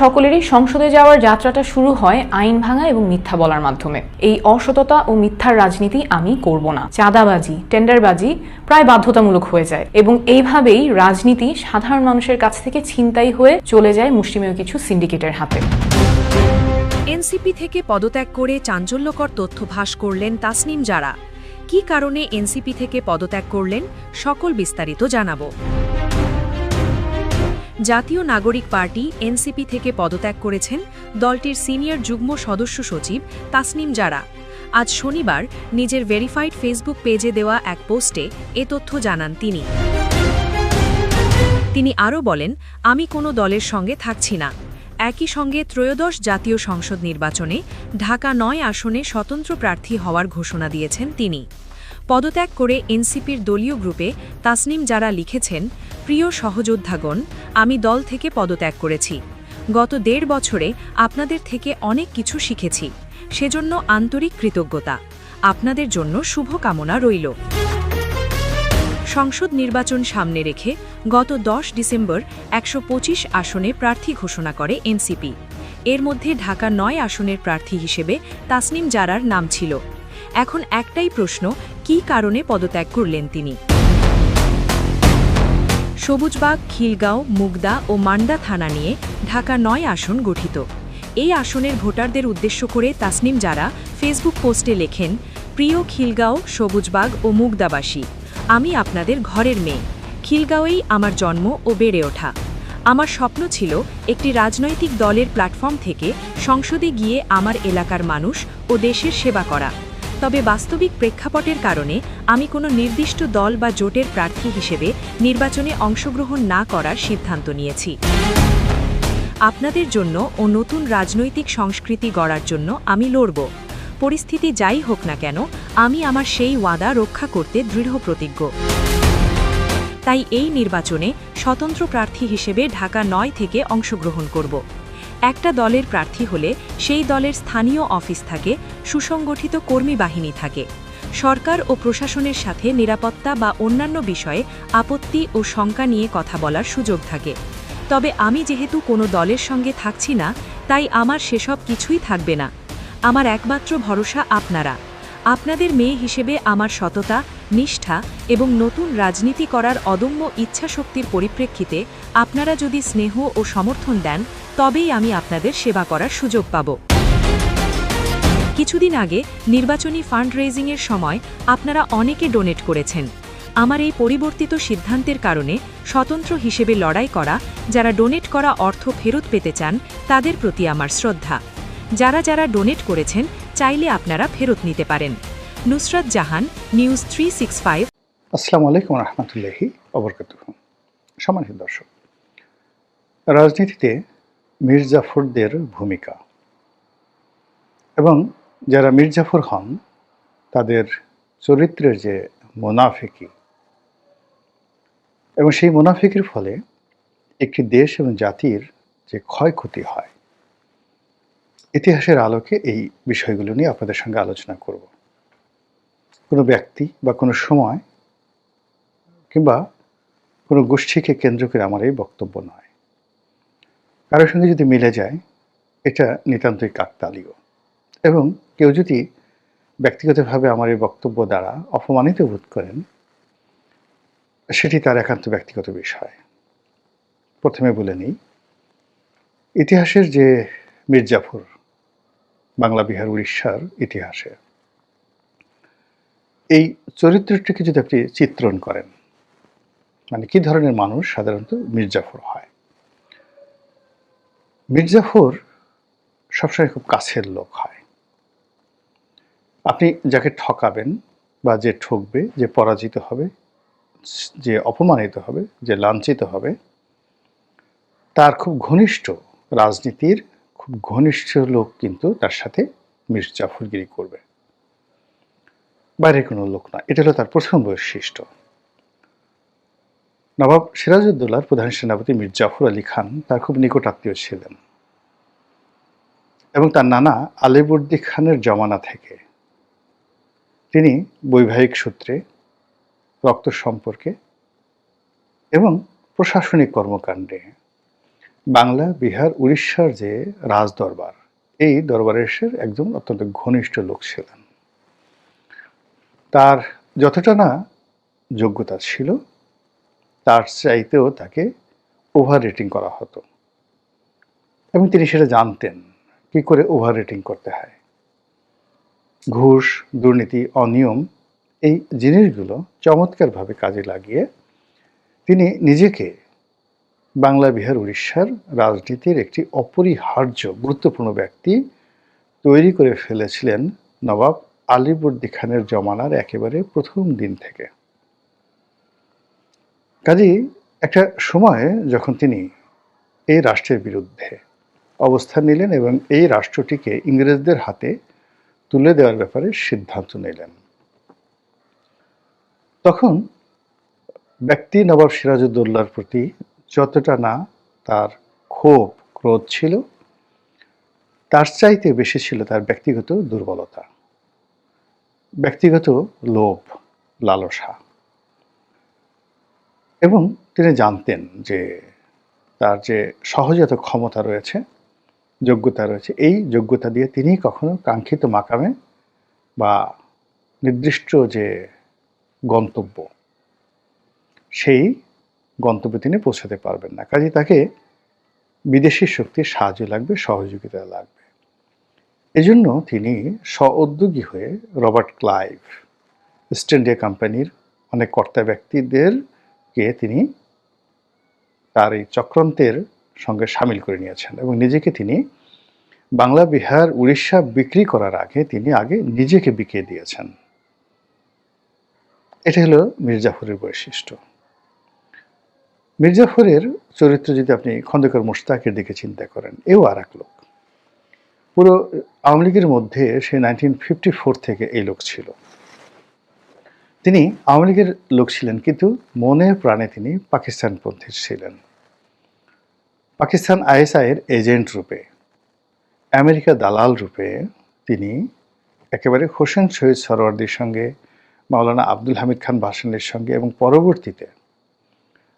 সকলেরই সংসদে যাওয়ার যাত্রাটা শুরু হয় আইন ভাঙা এবং মিথ্যা বলার মাধ্যমে। এই অসততা ও মিথ্যার রাজনীতি আমি করব না। চাঁদাবাজি, টেন্ডারবাজি প্রায় বাধ্যতামূলক হয়ে যায় এবং এইভাবেই রাজনীতি সাধারণ মানুষের কাছ থেকে ছিনতাই হয়ে চলে যায় মুষ্টিমেয় কিছু সিন্ডিকেটের হাতে। এনসিপি থেকে পদত্যাগ করে চাঞ্চল্যকর তথ্য ফাঁস করলেন তাসনিম যারা কি কারণে এনসিপি থেকে পদত্যাগ করলেন, সকল বিস্তারিত জানাব। জাতীয় নাগরিক পার্টি এনসিপি থেকে পদত্যাগ করেছেন দলটির সিনিয়র যুগ্ম সদস্য সচিব তাসনিম জারা। আজ শনিবার নিজের ভেরিফাইড ফেসবুক পেজে দেওয়া এক পোস্টে এ তথ্য জানান তিনি। তিনি আরও বলেন, আমি কোনো দলের সঙ্গে থাকছি না। একই সঙ্গে ত্রয়োদশ জাতীয় সংসদ নির্বাচনে ঢাকা নয় আসনে স্বতন্ত্র প্রার্থী হওয়ার ঘোষণা দিয়েছেন তিনি। পদত্যাগ করে এনসিপির দলীয় গ্রুপে তাসনিম যারা লিখেছেন প্রিয় সহযোদ্ধাগণ, আমি দল থেকে পদত্যাগ করেছি। গত দেড় বছরে আপনাদের থেকে অনেক কিছু শিখেছি। সেজন্য আন্তরিক কৃতজ্ঞতা। আপনাদের জন্য শুভকামনা রইল। সংসদ নির্বাচন সামনে রেখে গত দশ ডিসেম্বর একশো পঁচিশ আসনে প্রার্থী ঘোষণা করে এনসিপি। এর মধ্যে ঢাকা নয় আসনের প্রার্থী হিসেবে তাসনিম জারার নাম ছিল। এখন একটাই প্রশ্ন, কী কারণে পদত্যাগ করলেন তিনি? সবুজবাগ, খিলগাঁও, মুগদা ও মান্ডা থানা নিয়ে ঢাকা নয় আসন গঠিত। এই আসনের ভোটারদের উদ্দেশ্য করে তাসনিম যারা ফেসবুক পোস্টে লেখেন, প্রিয় খিলগাঁও, সবুজবাগ ও মুগদাবাসী, আমি আপনাদের ঘরের মেয়ে। খিলগাঁওয়েই আমার জন্ম ও বেড়ে ওঠা। আমার স্বপ্ন ছিল একটি রাজনৈতিক দলের প্ল্যাটফর্ম থেকে সংসদে গিয়ে আমার এলাকার মানুষ ও দেশের সেবা করা। তবে বাস্তবিক প্রেক্ষাপটের কারণে আমি কোনো নির্দিষ্ট দল বা জোটের প্রার্থী হিসেবে নির্বাচনে অংশগ্রহণ না করার সিদ্ধান্ত নিয়েছি। আপনাদের জন্য ও নতুন রাজনৈতিক সংস্কৃতি গড়ার জন্য আমি লড়ব। পরিস্থিতি যাই হোক না কেন, আমি আমার সেই ওয়াদা রক্ষা করতে দৃঢ় প্রতিজ্ঞ। তাই এই নির্বাচনে স্বতন্ত্র প্রার্থী হিসেবে ঢাকা নয় থেকে অংশগ্রহণ করব। একটা দলের প্রার্থী হলে সেই দলের স্থানীয় অফিস থাকে, সুসংগঠিত কর্মী বাহিনী থাকে। সরকার ও প্রশাসনের সাথে নিরাপত্তা বা অন্যান্য বিষয়ে আপত্তি ও শঙ্কা নিয়ে কথা বলার সুযোগ থাকে। তবে আমি যেহেতু কোনো দলের সঙ্গে থাকছি না, তাই আমার সেসব কিছুই থাকবে না। আমার একমাত্র ভরসা আপনারা। আপনাদের মেয়ে হিসেবে আমার সততা, নিষ্ঠা এবং নতুন রাজনীতি করার অদম্য ইচ্ছাশক্তির পরিপ্রেক্ষিতে আপনারা যদি স্নেহ ও সমর্থন দেন, তবেই আমি আপনাদের সেবা করার সুযোগ পাব। কিছুদিন আগে নির্বাচনী ফান্ড রেজিংয়ের সময় আপনারা অনেকে ডোনেট করেছেন। আমার এই পরিবর্তিত সিদ্ধান্তের কারণে স্বতন্ত্র হিসেবে লড়াই করা, যারা ডোনেট করা অর্থ ফেরত পেতে চান, তাদের প্রতি আমার শ্রদ্ধা। যারা যারা ডোনেট করেছেন চাইলে আপনারা ফেরত নিতে পারেন। Nusrat Jahan, news three six five. আসসালামু আলাইকুম রহমতুল্লাহি অবরকাত সম্মানিত দর্শক, রাজনীতিতে মির্জাফরদের ভূমিকা। এবং যারা মির্জাফর হন, তাদের চরিত্রের যে মোনাফিকি। এবং সেই মোনাফিকের ফলে একটি দেশ এবং জাতির যে ক্ষয়ক্ষতি হয় ইতিহাসের আলোকে এই বিষয়গুলো নিয়ে আপনাদের সঙ্গে আলোচনা করব। কোনো ব্যক্তি বা কোনো সময় কিংবা কোনো গোষ্ঠীকে কেন্দ্র করে আমার এই বক্তব্য নয়। কারোর সঙ্গে যদি মিলে যায়, এটা নিতান্তই কাকতালীয়। এবং কেউ যদি ব্যক্তিগতভাবে আমার এই বক্তব্য দ্বারা অপমানিত বোধ করেন, সেটি তার একান্ত ব্যক্তিগত বিষয়। প্রথমে বলে নিই, ইতিহাসের যে মির্জাফর বাংলা বিহার উড়িষ্যার ইতিহাসে। এই চরিত্রটিকে যদি আপনি চিত্রণ করেন মানে কি ধরনের মানুষ? সাধারণত মির্জাফর হয়। মির্জাফর সবসময় খুব কাছের লোক হয়। আপনি যাকে ঠকাবেন বা যে ঠকবে, যে পরাজিত হবে, যে অপমানিত হবে, যে লাঞ্ছিত হবে, তার খুব ঘনিষ্ঠ রাজনীতির খুব ঘনিষ্ঠ লোক কিন্তু তার সাথে মির্জাফরগিরি করবে। বাইরের কোনো লোক না। এটা হলো তার প্রথম বৈশিষ্ট্য। নবাব সিরাজউদ্দৌলার প্রধান সেনাপতি মীর জাফর আলী খান তার খুব নিকট আত্মীয় ছিলেন এবং তার নানা আলিবর্দি খানের জমানা থেকে। তিনি বৈবাহিক সূত্রে রক্ত সম্পর্কে এবং প্রশাসনিক কর্মকাণ্ডে বাংলা, বিহার, উড়িষ্যার যে রাজ দরবার এই দরবারের একজন অত্যন্ত ঘনিষ্ঠ লোক ছিলেন। তার যতটা না যোগ্যতা ছিল, তার চাইতেও তাকে ওভার রেটিং করা হতো। এবং তিনি সেটা জানতেন, কি করে ওভার রেটিং করতে হয়। ঘুষ, দুর্নীতি, অনিয়ম, এই জিনিসগুলো চমৎকারভাবে কাজে লাগিয়ে তিনি নিজেকে বাংলা, বিহার, উড়িষ্যার রাজনীতির একটি অপরিহার্য, গুরুত্বপূর্ণ ব্যক্তি তৈরি করে ফেলেছিলেন নবাব আলিবর্দি খানের জমানার একেবারে প্রথম দিন থেকে। কাজেই একটা সময়ে যখন তিনি এই রাষ্ট্রের বিরুদ্ধে অবস্থান নিলেন এবং এই রাষ্ট্রটিকে ইংরেজদের হাতে তুলে দেওয়ার ব্যাপারে সিদ্ধান্ত নিলেন, তখন ব্যক্তি নবাব সিরাজউদ্দৌলার প্রতি যতটা না তার ক্ষোভ, ক্রোধ ছিল, তার চাইতে বেশি ছিল তার ব্যক্তিগত দুর্বলতা। ব্যক্তিগত লোভ, লালসা। এবং তিনি জানতেন যে তার যে সহজাত ক্ষমতা রয়েছে, যোগ্যতা রয়েছে, এই যোগ্যতা দিয়ে তিনি কখনো কাঙ্ক্ষিত মাকামে বা নির্দিষ্ট যে গন্তব্য, সেই গন্তব্যে তিনি পৌঁছাতে পারবেন না। কাজে তাকে বিদেশি শক্তির সাহায্য লাগবে, সহযোগিতা লাগবে। এজন্য তিনি স্ব-উদ্যোগী হয়ে রবার্ট ক্লাইভ, ইস্ট ইন্ডিয়া কোম্পানির অনেক কর্তা ব্যক্তিদেরকে তিনি তার এই চক্রান্তের সঙ্গে সামিল করে নিয়েছেন এবং নিজেকে তিনি বাংলা, বিহার, উড়িষ্যা বিক্রি করার আগে তিনি আগে নিজেকে বিকিয়ে দিয়েছেন। এটা হলো মির্জাফরের বৈশিষ্ট্য। মির্জাফরের চরিত্র যদি আপনি খন্দকার মোশতাকের দিকে চিন্তা করেন, এও আর এক লোক। পুরো আওয়ামী লীগের মধ্যে সে নাইনটিন ফিফটি ফোর থেকে এই লোক ছিল। তিনি আওয়ামী লীগের লোক ছিলেন, কিন্তু মনে প্রাণে তিনি পাকিস্তানপন্থী ছিলেন। পাকিস্তান আইএসআইয়ের এজেন্ট রূপে, আমেরিকা দালাল রূপে তিনি একেবারে হোসেন শহীদ সরওয়ার্দির সঙ্গে, মাওলানা আব্দুল হামিদ খান ভাসানের সঙ্গে এবং পরবর্তীতে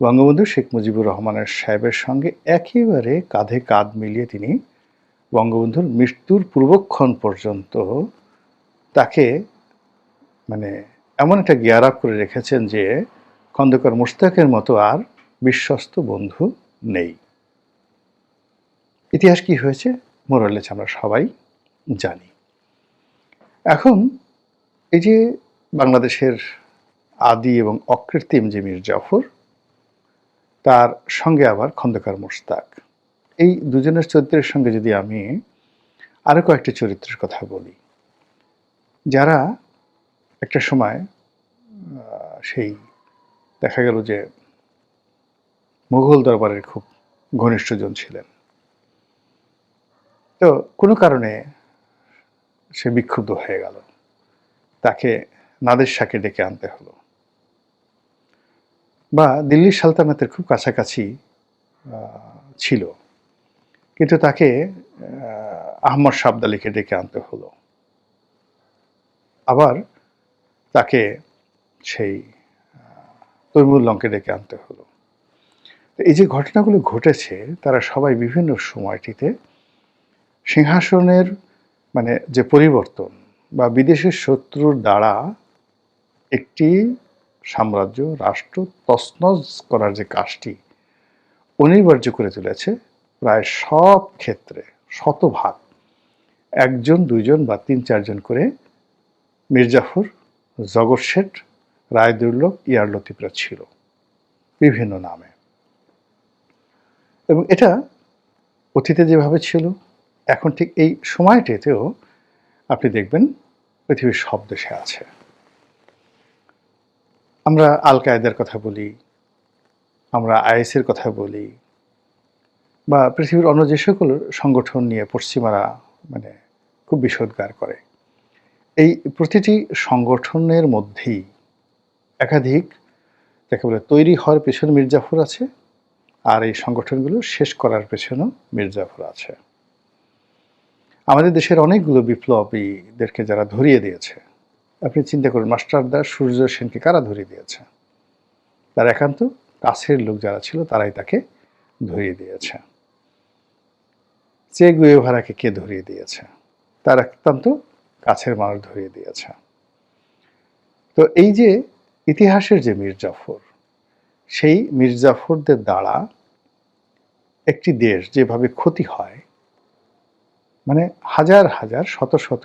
বঙ্গবন্ধু শেখ মুজিবুর রহমানের সাহেবের সঙ্গে একেবারে কাঁধে কাঁধ মিলিয়ে তিনি বঙ্গবন্ধুর মৃত্যুর পূর্বক্ষণ পর্যন্ত তাকে মানে এমন একটা গিয়ার আপ করে রেখেছেন যে খন্দকার মুশতাকের মতো আর বিশ্বস্ত বন্ধু নেই। ইতিহাস কি হয়েছে? মোরালেস আমরা সবাই জানি। এখন এই যে বাংলাদেশের আদি এবং অকৃত্রিম যে মীর জাফর তার সঙ্গে আবার খন্দকার মোশতাক। এই দুজনের চরিত্রের সঙ্গে যদি আমি আরও কয়েকটি চরিত্রের কথা বলি, যারা একটা সময় সেই দেখা গেল যে মুঘল দরবারের খুব ঘনিষ্ঠজন ছিলেন। তো কোনো কারণে সে বিক্ষুব্ধ হয়ে গেল। তাকে নাদের শাকে ডেকে আনতে হলো। বা দিল্লির সালতানাতের খুব কাছাকাছি ছিল। কিন্তু তাকে আহ, আহমদ সাবদালিকে ডেকে আনতে হলো। আবার তাকে সেই তৈমুল্লংকে ডেকে আনতে হলো। এই যে ঘটনাগুলো ঘটেছে তারা সবাই বিভিন্ন সময়টিতে সিংহাসনের মানে যে পরিবর্তন বা বিদেশের শত্রুর দ্বারা একটি সাম্রাজ্য, রাষ্ট্র তছনছ করার যে কাজটি, অনিবার্য করে তুলেছে প্রায় সব ক্ষেত্রে, শতভাগ। একজন, দুইজন বা তিন, চারজন করে মির্জাফর, জগৎ শেঠ রায়দুর্লভ ইয়ার ছিল বিভিন্ন নামে। এবং এটা অতীতে যেভাবে ছিল, এখন ঠিক এই সময়টিতেও আপনি দেখবেন পৃথিবীর সব দেশে আছে। আমরা আল কায়দার কথা বলি, আমরা আইএসের কথা বলি, বা পৃথিবীর অন্য যে সকল সংগঠন নিয়ে পশ্চিমারা মানে খুব বিষোদ্গার করে। এই প্রতিটি সংগঠনের মধ্যেই একাধিক যাকে বলে তৈরি হওয়ার পেছনে মির্জাফর আছে, আর এই সংগঠনগুলো শেষ করার পেছনেও মির্জাফর আছে। আমাদের দেশের অনেকগুলো বিপ্লবীদেরকে যারা ধরিয়ে দিয়েছে আপনি চিন্তা করুন মাস্টারদার সূর্য সেনকে কারা ধরিয়ে দিয়েছে? তার একান্ত কাছের লোক যারা ছিল, তারাই তাকে ধরিয়ে দিয়েছে। চে গুয়েভারাকে কে ধরিয়ে দিয়েছে? তার অত্যন্ত কাছের মানুষ ধরিয়ে দিয়েছে। তো এই যে ইতিহাসের যে মির্জাফর সেই মির্জাফরদের দ্বারা একটি দেশ যেভাবে ক্ষতি হয় মানে হাজার হাজার, শত শত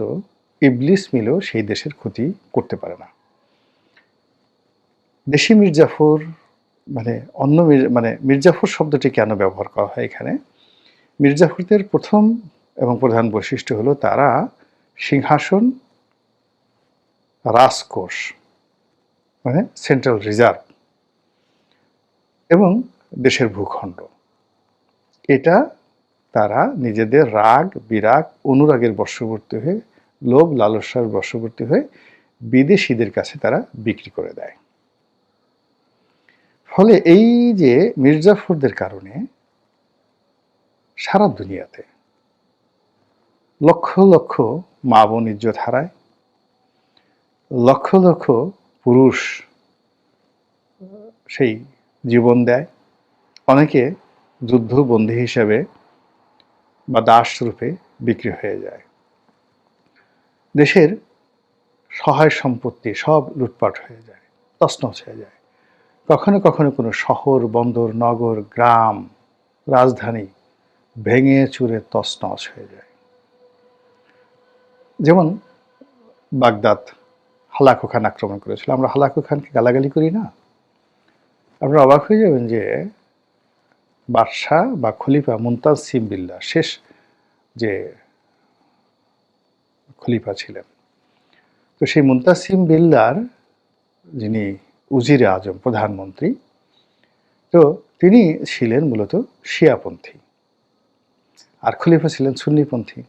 ইবলিস মিলেও সেই দেশের ক্ষতি করতে পারে না। দেশি মির্জাফর মানে অন্য মানে মির্জাফর শব্দটি কেন ব্যবহার করা হয় এখানে? মির্জাফরদের প্রথম এবং প্রধান বৈশিষ্ট্য হলো তারা সিংহাসন, রাজকোষ মানে সেন্ট্রাল রিজার্ভ এবং দেশের ভূখণ্ড। এটা তারা নিজেদের রাগ, বিরাগ, অনুরাগের বর্ষবর্তী হয়ে লোভ, লালসার বশবর্তী হয়ে বিদেশিদের কাছে তারা বিক্রি করে দেয়। ফলে এই যে মির্জাফরদের কারণে সারা দুনিয়াতে লক্ষ লক্ষ মা বোন ইজ্জত হারায়, লক্ষ লক্ষ পুরুষ সেই জীবন দেয়। অনেকে যুদ্ধবন্দী হিসাবে বা দাস রূপে বিক্রি হয়ে যায়। দেশের সহায় সম্পত্তি সব লুটপাট হয়ে যায়, তছনছ হয়ে যায়। কখনো কখনো কোনো শহর, বন্দর, নগর, গ্রাম, রাজধানী ভেঙে চুরে তছনছ হয়ে যায়। যেমন বাগদাদ হালাকু খান আক্রমণ করেছিল। আমরা হালাকু খানকে গালাগালি করি না। আপনারা অবাক হয়ে যাবেন যে বাদশাহ বা খলিফা মুমতাজ সিম বিল্লা শেষ যে খলিফা ছিলেন। তো সেই মুমতাজ সিম বিল্লার, যিনি উজিরে আজম, প্রধানমন্ত্রী, তো তিনি ছিলেন মূলত শিয়াপন্থী। আর খলিফা ছিলেন সুন্নিপন্থী।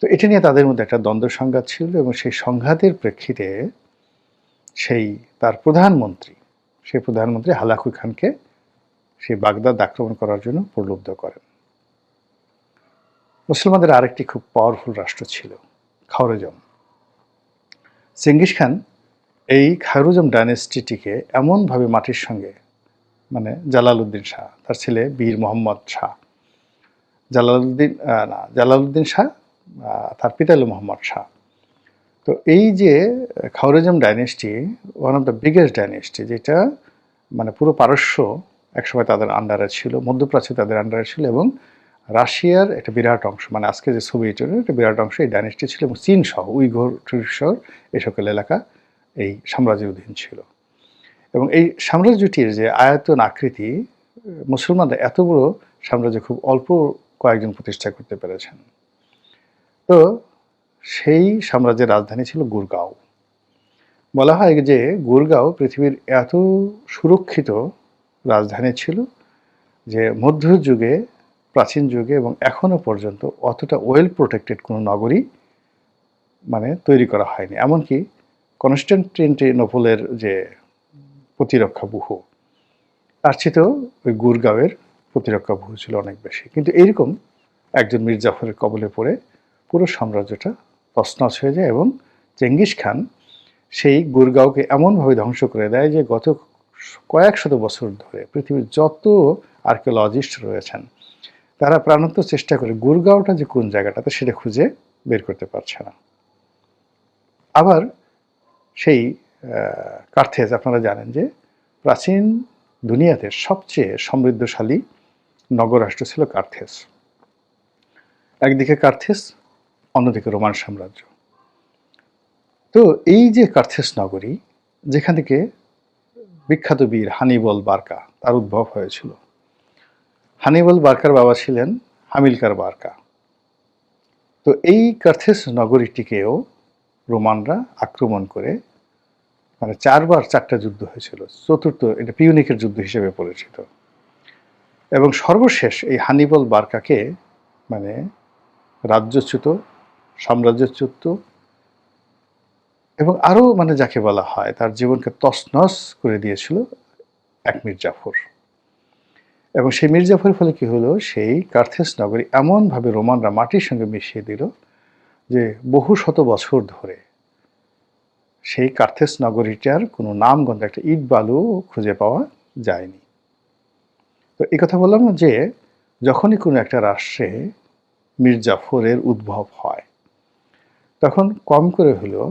তো এটা নিয়ে তাদের মধ্যে একটা দ্বন্দ্ব সংঘাত ছিল এবং সেই সংঘাতের প্রেক্ষিতে সেই তার প্রধানমন্ত্রী, সেই প্রধানমন্ত্রী হালাকু খানকে সেই বাগদাদ আক্রমণ করার জন্য প্রলুব্ধ করেন। মুসলমানদের আরেকটি খুব পাওয়ারফুল রাষ্ট্র ছিল। খাওরেজম। চেঙ্গিস খান এই খায়রুজম ডাইনেস্টিটিকে এমনভাবে মাটির সঙ্গে মানে জালালউদ্দিন শাহ, তার ছেলে বীর মোহাম্মদ শাহ, জালালউদ্দিন না, জালালউদ্দিন শাহ তার পিতা মোহাম্মদ শাহ। তো এই যে Khwarezm dynasty one of the biggest dynasty, যেটা মানে পুরো পারস্য একসময় তাদের আন্ডারে ছিল, মধ্যপ্রাচ্যে তাদের আন্ডারে ছিল এবং রাশিয়ার একটা বিরাট অংশ মানে আজকে যে সোভিয়েত ইউনিয়নের একটা বিরাট অংশ, এই ডাইনেস্টি ছিল এবং চীন সহ, উইঘর সহ এই সকল এলাকা এই সাম্রাজ্যের অধীন ছিল। এবং এই সাম্রাজ্যটির যে আয়তন আকৃতি, মুসলমানরা এত বড় সাম্রাজ্য খুব অল্প কয়েকজন প্রতিষ্ঠা করতে পেরেছেন। তো সেই সাম্রাজ্যের রাজধানী ছিল গুরগাঁও। বলা হয় যে গুরগাঁও পৃথিবীর এত সুরক্ষিত রাজধানী ছিল যে মধ্যযুগে প্রাচীন যুগে এবং এখনও পর্যন্ত অতটা ওয়েল প্রোটেক্টেড কোনো নগরী মানে তৈরি করা হয়নি। এমনকি কনস্ট্যান্টিনোপলের যে প্রতিরক্ষা ব্যুহ তার চেয়েও ওই গুরগাঁওয়ের প্রতিরক্ষা ব্যুহ ছিল অনেক বেশি। কিন্তু এইরকম একজন মির্জাফরের কবলে পড়ে পুরো সাম্রাজ্যটা তছনছ হয়ে যায় এবং চেঙ্গিস খান সেই গুরগাঁওকে এমনভাবে ধ্বংস করে দেয় যে গত কয়েক শত বছর ধরে পৃথিবীর যত আর্কিওলজিস্ট রয়েছেন তারা প্রাণান্ত চেষ্টা করে। গুরগাঁওটা যে কোন জায়গাটাতে সেটা খুঁজে বের করতে পারছে না। আবার সেই কার্থেজ আপনারা জানেন যে প্রাচীন দুনিয়াতে সবচেয়ে সমৃদ্ধশালী নগরাষ্ট্র ছিল কার্থেস একদিকে কার্থেস অন্যদিকে রোমান সাম্রাজ্য। তো এই যে কার্থেস নগরী, যেখান থেকে বিখ্যাত বীর হানিবল বার্কা তার উদ্ভব হয়েছিল হানিবল বার্কার বাবা ছিলেন হামিলকার বার্কা। তো এই কার্থেস নগরীটিকেও রোমানরা আক্রমণ করে মানে চারবার চারটা যুদ্ধ হয়েছিল, চতুর্থ, এটা পিউনিকের যুদ্ধ হিসেবে পরিচিত। এবং সর্বশেষ এই হানিবল বার্কাকে মানে রাজ্যচ্যুত, সাম্রাজ্যচ্যুত, এবং আরও মানে যাকে বলা হয়, তার জীবনকে তছনছ করে দিয়েছিল এক মির্জাফর এবং সেই মির্জাফরের ফলে কী হলো? সেই কার্থেস নগরী এমনভাবে রোমানরা মাটির সঙ্গে মিশিয়ে দিল যে বহু শত বছর ধরে সেই কার্থেস নগরীটার কোনো নামগন্ধ একটা ইট বালু খুঁজে পাওয়া যায়নি। তো এই কথা বললাম যে যখনই কোনো একটা রাষ্ট্রে মীর জাফরের উদ্ভব হয়, তখন কম করে হলেও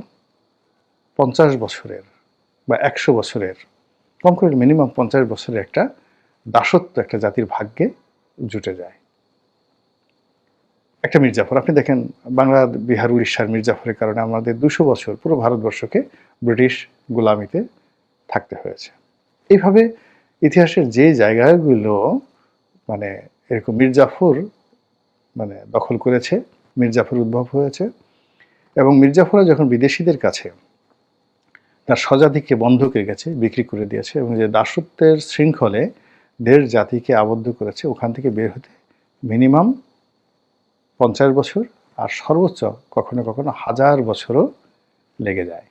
পঞ্চাশ বছরের বা একশো বছরের, কম করে মিনিমাম পঞ্চাশ বছরের একটা দাসত্ব একটা জাতির ভাগ্যে জুটে যায়। একটা মির্জাফর, আপনি দেখেন বাংলা, বিহার, উড়িষ্যার মির্জাফরের কারণে আমাদের দুশো বছর পুরো ভারতবর্ষকে ব্রিটিশ গোলামিতে থাকতে হয়েছে। এইভাবে ইতিহাসের যে জায়গাগুলো মানে এরকম মির্জাফর মানে দখল করেছে, মির্জাফর উদ্ভব হয়েছে এবং মির্জাফররা যখন বিদেশিদের কাছে তার স্বজাতিকে বন্ধকের কাছে বিক্রি করে দিয়েছে এবং যে দাসত্বের শৃঙ্খলে দেড় জাতিকে আবদ্ধ করেছে, ওখান থেকে বের হতে মিনিমাম পঞ্চাশ বছর আর সর্বোচ্চ কখনো কখনো হাজার বছরও লেগে যায়।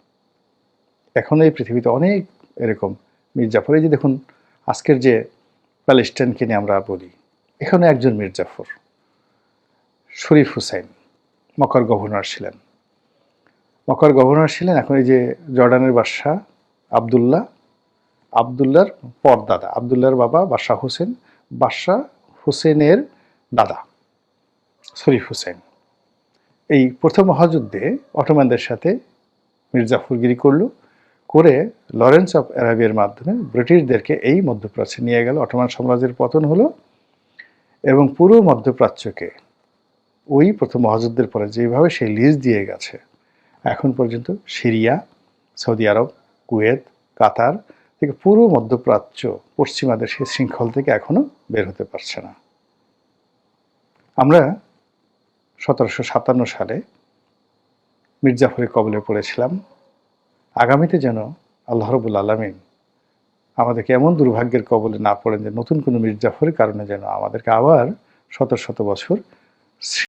এখন এই পৃথিবীতে অনেক এরকম মির্জাফর, এই যে দেখুন আজকের যে প্যালেস্টাইনকে নিয়ে আমরা বলি, এখানে একজন মির্জাফর, শরীফ হুসাইন মকর গভর্নর ছিলেন। মকর গভর্নর ছিলেন এখন এই যে জর্ডানের বাদশাহ আবদুল্লাহ আবদুল্লার পরদাদা। আবদুল্লাহর বাবা বাদশাহ হোসেন, বাদশাহ হোসেনের দাদা। শরীফ হোসেন। এই প্রথম মহাযুদ্ধে অটোম্যানদের সাথে মির্জাফরগিরি করল, করে লরেন্স অফ অ্যারাবিয়ার মাধ্যমে ব্রিটিশদেরকে এই মধ্যপ্রাচ্যে নিয়ে গেল। অটোমান সাম্রাজ্যের পতন হলো এবং পুরো মধ্যপ্রাচ্যকে ওই প্রথম মহাযুদ্ধের পরে যেভাবে সেই লিজ দিয়ে গেছে, এখন পর্যন্ত Syria, Saudi Arab, Kuwait, Qatar থেকে পুরো মধ্যপ্রাচ্য পশ্চিমাদের সেই শৃঙ্খল থেকে এখনও বের হতে পারছে না। আমরা সতেরোশো সাতান্ন সালে মির্জাফরের কবলে পড়েছিলাম। আগামীতে যেন আল্লাহ রবুল আলমিন আমাদেরকে এমন দুর্ভাগ্যের কবলে না পড়েন যে নতুন কোনো মির্জাফরের কারণে যেন আমাদেরকে আবার শত শত বছর